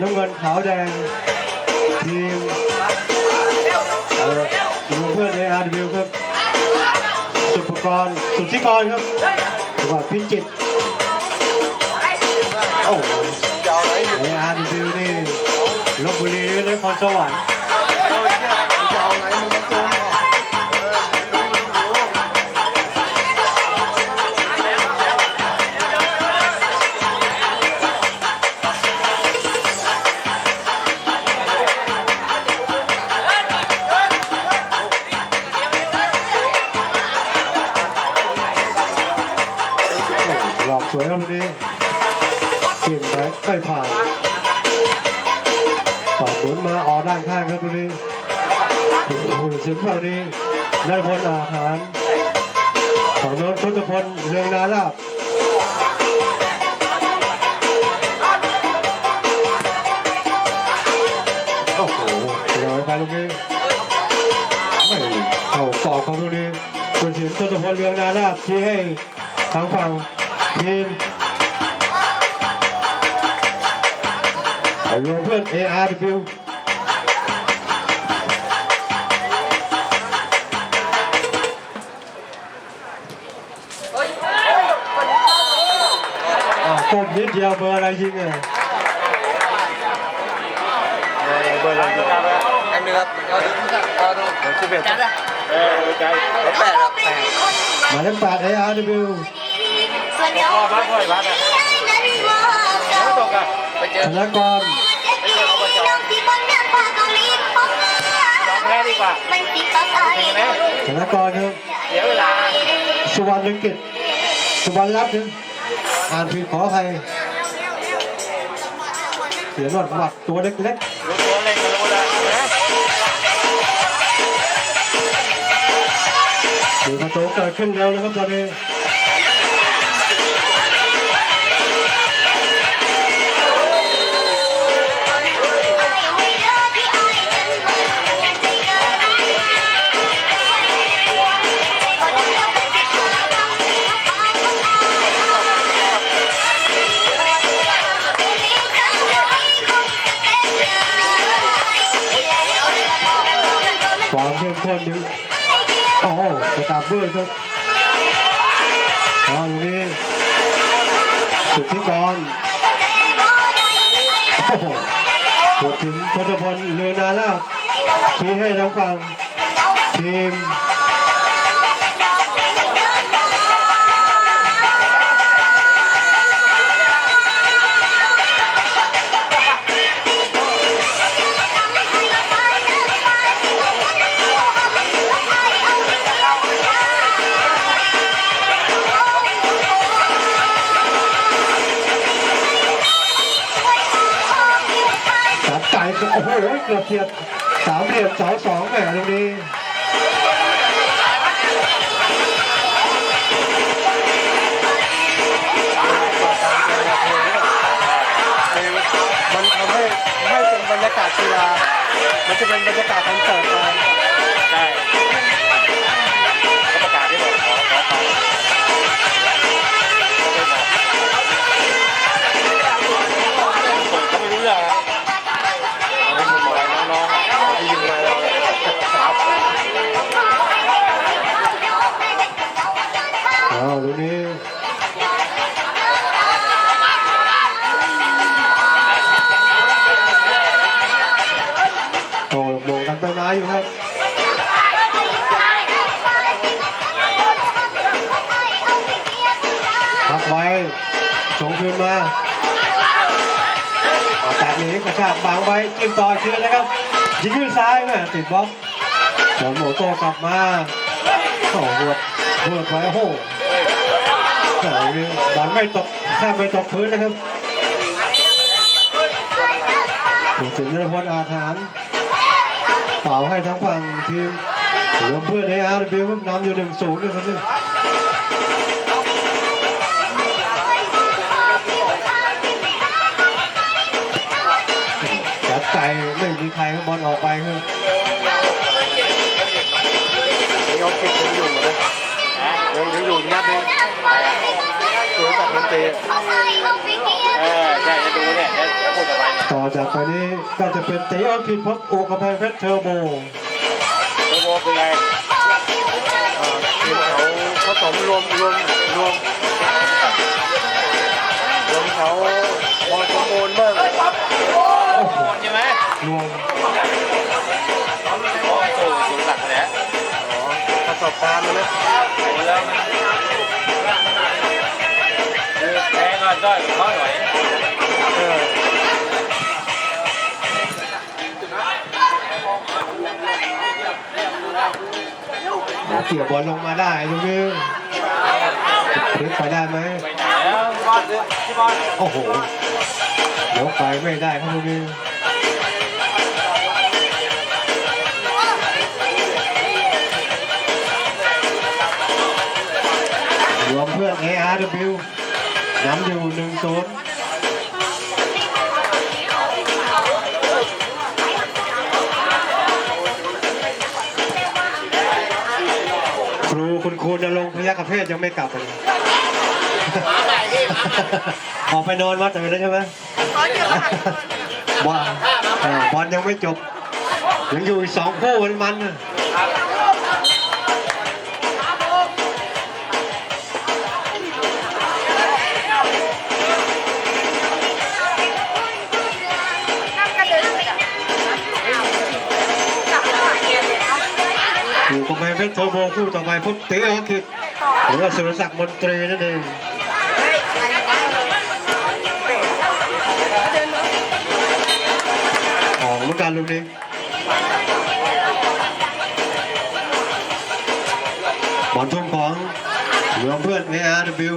น้ำเงินขาวแดง ทีมเอ่อรวมเพื่อนในอาร์วิวครับสุภกรสุทธิกรครับจังหวัดพิจิตรโอ้โหในอาร์วิวนี่ลบบุรีนครสวรรค์ สวยครับวันนี้เปลี่ยนไปไม่ผ่านต่อหมุนมาออกด้านข้างครับวันนี้หุ่นสิงห์เรานี้ได้พลอาหารของโน้นพุทธพลเรืองนาลาบโอ้โหลอยไปลูกนี้ไม่เข้ากรอบของลูกนี้คุณสิงห์พุทธพลเรืองนาลาบที่ให้ทางฝั่ง ทีมรวมเพื่อน ARW อ่าวมนิดเดียวเบอร์อะไรยิงอะเบอร์อะไรดีครับอันนึงครับเอาดูเอาดูสิบเอ็ดเออใจแปดครับแปดหมายเลขแปด ARW พ่อบ้านพ่อยบ้านอะไม่ตกอะไปเจอธนกรแพ้ดีกว่าธนกรครับเสียเวลาสุวรรณลึงกิจสุวรรณรัตน์ครับอ่านผิดขอใครเสียหนวดหมัดตัวเล็กรู้ตัวเล่นกันแล้วนะๆถือประตูเกิดขึ้นเร็วนะครับตอนนี้ โอ้โหสตาร์เบอร์ครับตอนนี้สุดที่กรโอ้โหพูดถึงทศพลเรือนาลาบชี้ให้ทางฝั่งทีม กีฬามันจะเป็นบรรยากาศคอนเสิร์ตไปใช่ประกาศที่บอกขอขอไปผมก็ไม่รู้เรื่องนะอันนี้ผมบอกน้องๆที่ยิงมาเราอ้าวตรงนี้โอ้โหมงกันไปมาอยู่ครับพักไว้ส่งคืนมาแตะนีกระชากบางไว้จิ้มต่อเชือนะครับ ยิงขึ้นซ้ายแม่ติดบล็อกสอนโมโตกลับมาโอ้โหวดหวดไว้โอ้โหแต่นี่บอลไม่ตกแทบไม่ตกพื้นนะครับถึงถึงนรพลอาถรรพ์ เป่าให้ทั้งฝั่งทีมรวมเพื่อนในอาร์บิวนำอยู่หนึ่งศูนย์นะครับนี่จับใจไม่มีใครบอลออกไปครับยอมคิดยังอยู่นะยังยังอยู่นัดนึงสวนสัตว์ดนตรีเออ จากไปนี้ก็จะเป็นตีออคิดพบโอกระแพงเพชรเทอร์โบตัวโบคือไงเขาผสมรวมรวมรวมรวมเขาบอลสมบูรณ์บ้างใช่ไหมรวมโอ้สูงหลักแล้วประสบการณ์นะแล้วคือแพ้ก็ด้อยเขาหน่อย เกี่ยวบอลลงมาได้ลูกนี้พลิกไปได้ไหมไปไหนแล้วบอลที่บอลโอ้โหเดี๋ยวไปไม่ได้ครับลูกนี้รวมเพื่อน ARW นำอยู่หนึ่งศูนย์ นรงค์พยัคฆเพศยังไม่กลับเลยออกไปนอนวัดตื่นแล้วใช่ไหมบอลเออบอลยังไม่จบ ยังอยู่อีกสองคู่มันมันน่ะอยู่กับแมนเพชรโทโบคู่ต่อไปพบตีออคิด หรือว่าสุรศักดิ์มนตรีนั่นเองออกเมือนกันลูกนี้บอลทุ่มของรวมเพื่อน ARW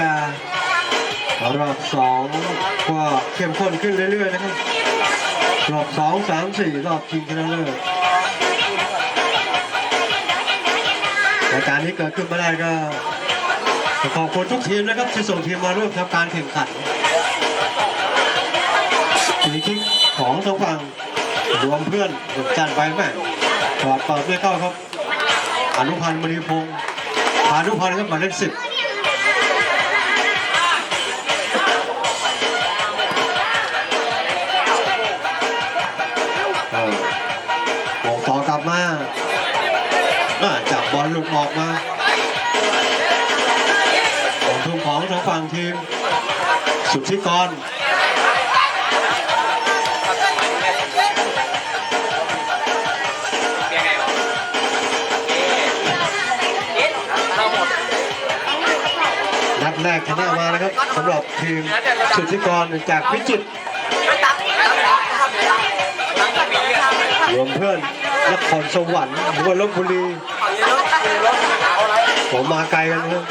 การอบสองก็เข้มข้นขึ้นเรื่อยๆนะครับรอบสองสามสี่รอบชิงชนะเลิศรายการนี้เกิดขึ้นมาได้ก็ขอบคุณทุกทีมนะครับที่ส่งทีมมาร่วมทำการแข่งขันทีคิกของทางฝั่งรวมเพื่อนจันไปแม่ถอดเปิดไม่เข้าครับอนุพันธ์มณีพงศ์พานุพันธ์ครับหมายเลขสิบ อลหลุดออกมาของทุ่มของทางฝั่งทีม สุทธิกรนัดแรกชนะมานะครับสำหรับทีมสุทธิกรจากพิจิตรรวมเพื่อนนครสวรรค์หรือว่าลบบุรี ผมมาไกลกันนะครับ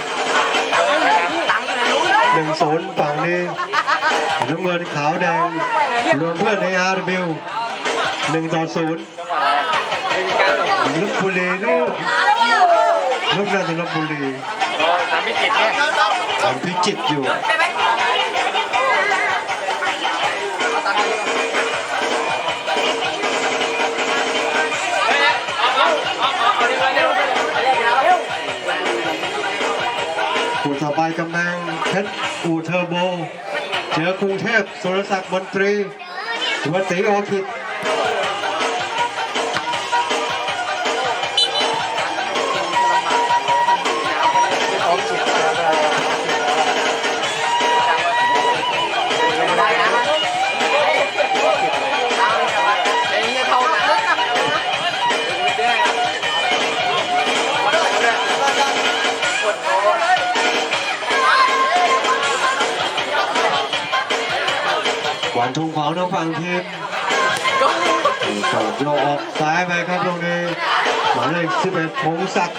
หนึ่งศูนย์ฝั่งนี้น้ำเงินขาวแดงรวมเพื่อนในอาร์บิวหนึ่งต่อศูนย์ลบบุรีนี่ลบน่าจะลบบุรีเราทำไม่ติดเนี่ยผมพิจิตรอยู่ ต่อไปกำลังเพชรอูเทอร์โบ เจอกรุงเทพสุรศักดิ์มนตรีหรือว่าตีโอคิดานทุ่งของน้องฟังทีมตบโยออกซ้ายไปครับตรงนี้หมายเลขสิบเอ็ดพงศักดิ์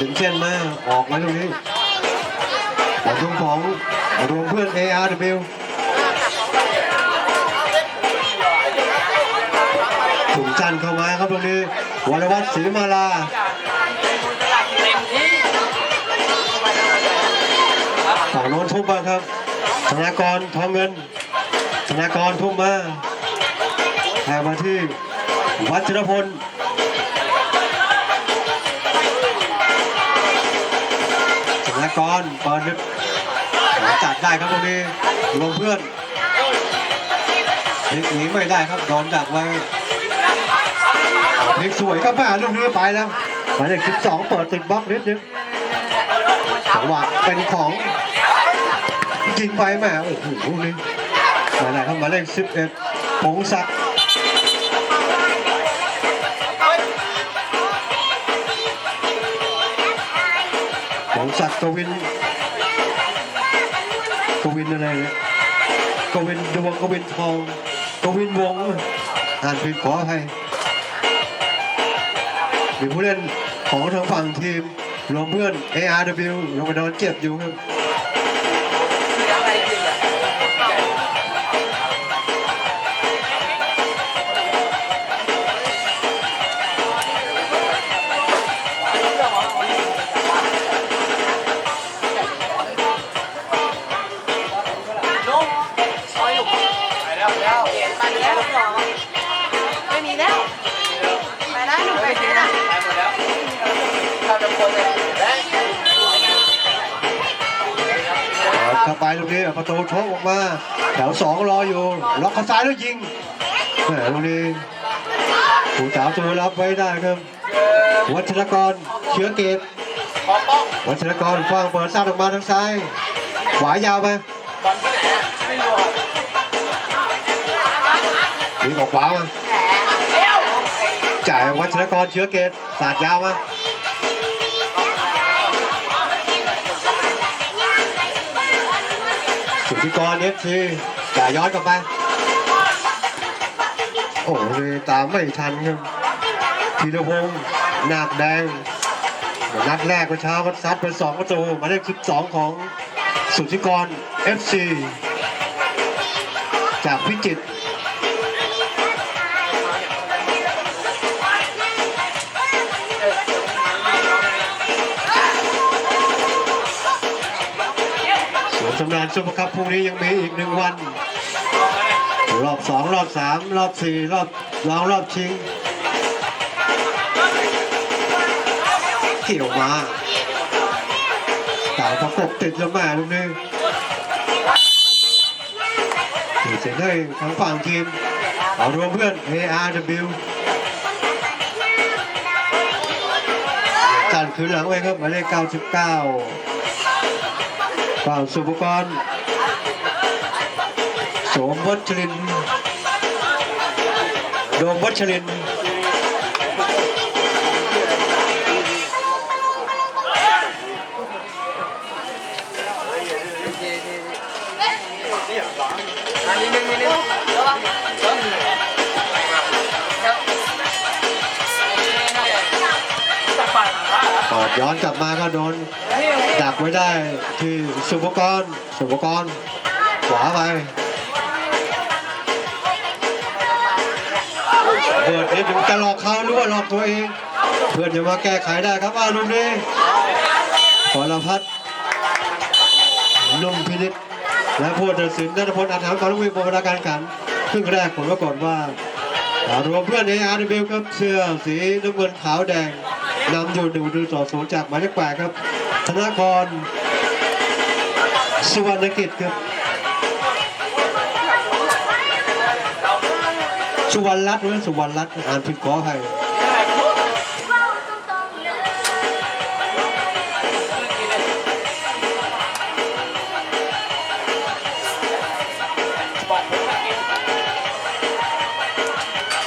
ถึงเส้นมาออกมาตรงนี้ของของรวมเพื่อน ARW ถุงจันเข้ามาครับตรงนี้วรวัฒน์ศรีมาลาฝั่งโน้นทุ่มมาครับธนากรทองเงินธนากรทุ่มมาแทงมาที่วัชรพลธนากรเปิดนึกจัดได้ครับตรงนี้รวมเพื่อนพลิกหนีไม่ได้ครับโดนดักไว้ พลิกสวยครับแม่ลูกนี้ไปแล้วหมายเลขสิบสองเปิดติดบล็อกนิดนึงจังหวะเป็นของยิงไปแม่โอ้โหลูกนี้หมายเลขครับหมายเลขสิบเอ็ดพงศักดิ์พงศักดิ์กวินกวินอะไรเนี่ยกวินดวงกวินทองกวินวงอ่านผิดขออภัย มีผู้เล่นของทางฝั่งทีมรวมเพื่อน ARW ลงไปนอนเจ็บอยู่ครับ เข้าไปลูกนี้ประตูโชกออกมาแถวสองรออยู่ล็อกเขาซ้ายแล้วยิงแหมลูกนี้ผู้สาวตัวรับไว้ได้ครับ วัชรกรเชื้อเกตวัชรกรฟังเปิดซ้ายออกมาทางซ้าย ขวายาวไปยิงออกขวามาจ่ายวัชรกรเชื้อเกตสาดยาวมา สุทธิกรเอฟซีจ่ายย้อนกลับไป โอ้โหตามไม่ทันครับธีรพงศ์หนักแดง นัดแรกเมื่อเช้าก็ซัดไปสองประตูมายเลข12ของสุทธิกร FC จากพิจิตร สวนสำราญซุปเปอร์คัพพรุ่งนี้ยังมีอีกหนึ่งวัน รอบสองรอบสามรอบสี่รอบรองรอบชิงเกี่ยวมาสาวประกบติดแล้วม่ลูกนี้ถือเสียงให้ทั้งฝั่งทีมเอารวมเพื่อน ARW จันคืนหลังไว้ครับหมายเลข 99 ฝั่งสุภกรโสมวัชรินโดมวัชรินท ร์ปอดย้อนกลับมาก็โดนดักไว้ได้ที่สุภกรสุภกรขวาไปเปิดเอ็ดถึงจะหลอกเขาหรือว่าหลอกตัวเอง เพื่อนจะมาแก้ไขได้ครับอาลุงนี้ขอรพัฒน์นุ่มพินิษและผู้ตัดสินนัทพลอัฐามกรุงวิปราการขันครึ่งแรกผลปรากฏว่ารวมเพื่อนในอาร์ดีครับเสื้อสีน้ำเงินขาวแดง นำอยู่หนึ่งดูต่อศูนย์จากหมายเลขแปดครับ ธนากรสุวรรณกิจครับ สุวรรณรัตน์หรือสุวรรณรัตน์อ่านผิดขอให้